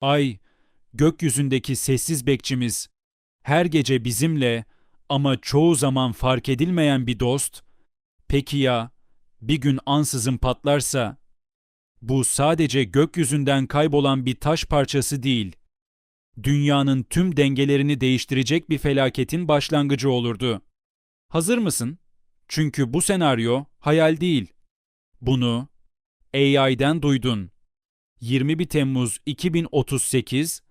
Ay, gökyüzündeki sessiz bekçimiz, her gece bizimle ama çoğu zaman fark edilmeyen bir dost. Peki ya bir gün ansızın patlarsa? Bu sadece gökyüzünden kaybolan bir taş parçası değil. Dünyanın tüm dengelerini değiştirecek bir felaketin başlangıcı olurdu. Hazır mısın? Çünkü bu senaryo hayal değil. Bunu AI'den duydun. 21 Temmuz 2038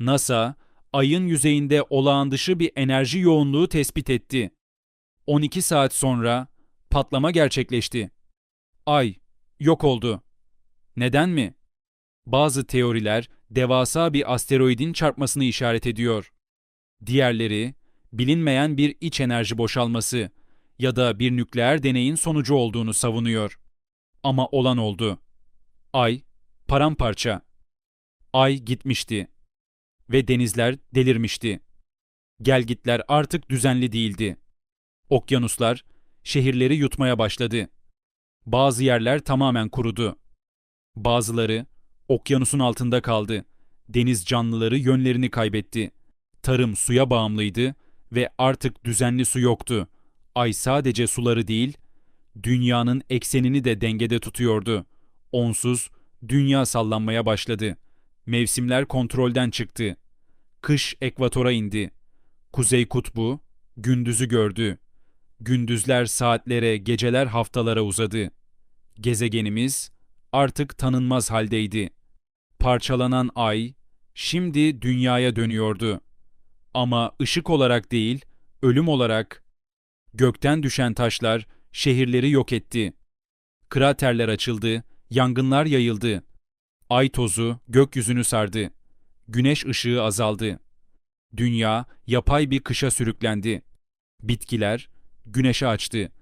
NASA ayın yüzeyinde olağan dışı bir enerji yoğunluğu tespit etti. 12 saat sonra patlama gerçekleşti. Ay yok oldu. Neden mi? Bazı teoriler devasa bir asteroidin çarpmasını işaret ediyor. Diğerleri bilinmeyen bir iç enerji boşalması ya da bir nükleer deneyin sonucu olduğunu savunuyor. Ama olan oldu. Ay paramparça. Ay gitmişti ve denizler delirmişti. Gelgitler artık düzenli değildi. Okyanuslar şehirleri yutmaya başladı. Bazı yerler tamamen kurudu. Bazıları okyanusun altında kaldı. Deniz canlıları yönlerini kaybetti. Tarım suya bağımlıydı ve artık düzenli su yoktu. Ay sadece suları değil, dünyanın eksenini de dengede tutuyordu. Onsuz dünya sallanmaya başladı. Mevsimler kontrolden çıktı. Kış ekvatora indi. Kuzey kutbu gündüzü gördü. Gündüzler saatlere, geceler haftalara uzadı. Gezegenimiz artık tanınmaz haldeydi. Parçalanan ay şimdi dünyaya dönüyordu. Ama ışık olarak değil, ölüm olarak gökten düşen taşlar şehirleri yok etti. Kraterler açıldı, yangınlar yayıldı. Ay tozu gökyüzünü sardı. Güneş ışığı azaldı. Dünya yapay bir kışa sürüklendi. Bitkiler güneşe açtı.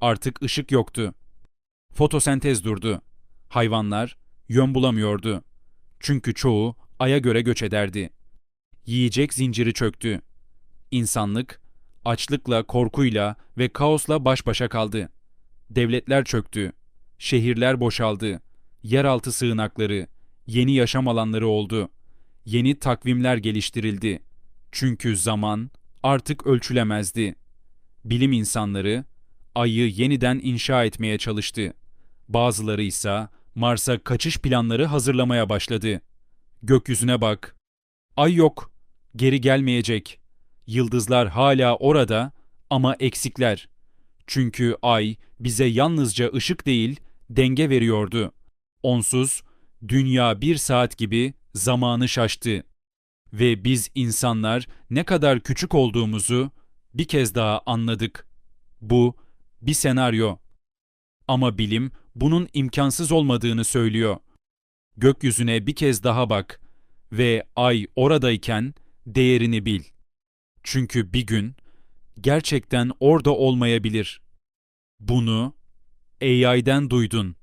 Artık ışık yoktu. Fotosentez durdu. Hayvanlar yön bulamıyordu. Çünkü çoğu aya göre göç ederdi. Yiyecek zinciri çöktü. İnsanlık açlıkla, korkuyla ve kaosla baş başa kaldı. Devletler çöktü. Şehirler boşaldı. Yeraltı sığınakları, yeni yaşam alanları oldu. Yeni takvimler geliştirildi. Çünkü zaman artık ölçülemezdi. Bilim insanları ayı yeniden inşa etmeye çalıştı. Bazıları ise Mars'a kaçış planları hazırlamaya başladı. Gökyüzüne bak. Ay yok. Geri gelmeyecek. Yıldızlar hala orada ama eksikler. Çünkü ay bize yalnızca ışık değil, denge veriyordu. Onsuz dünya bir saat gibi zamanı şaştı. Ve biz insanlar ne kadar küçük olduğumuzu bir kez daha anladık. Bu bir senaryo. Ama bilim bunun imkansız olmadığını söylüyor. Gökyüzüne bir kez daha bak ve ay oradayken değerini bil. Çünkü bir gün gerçekten orada olmayabilir. Bunu AI'den duydun.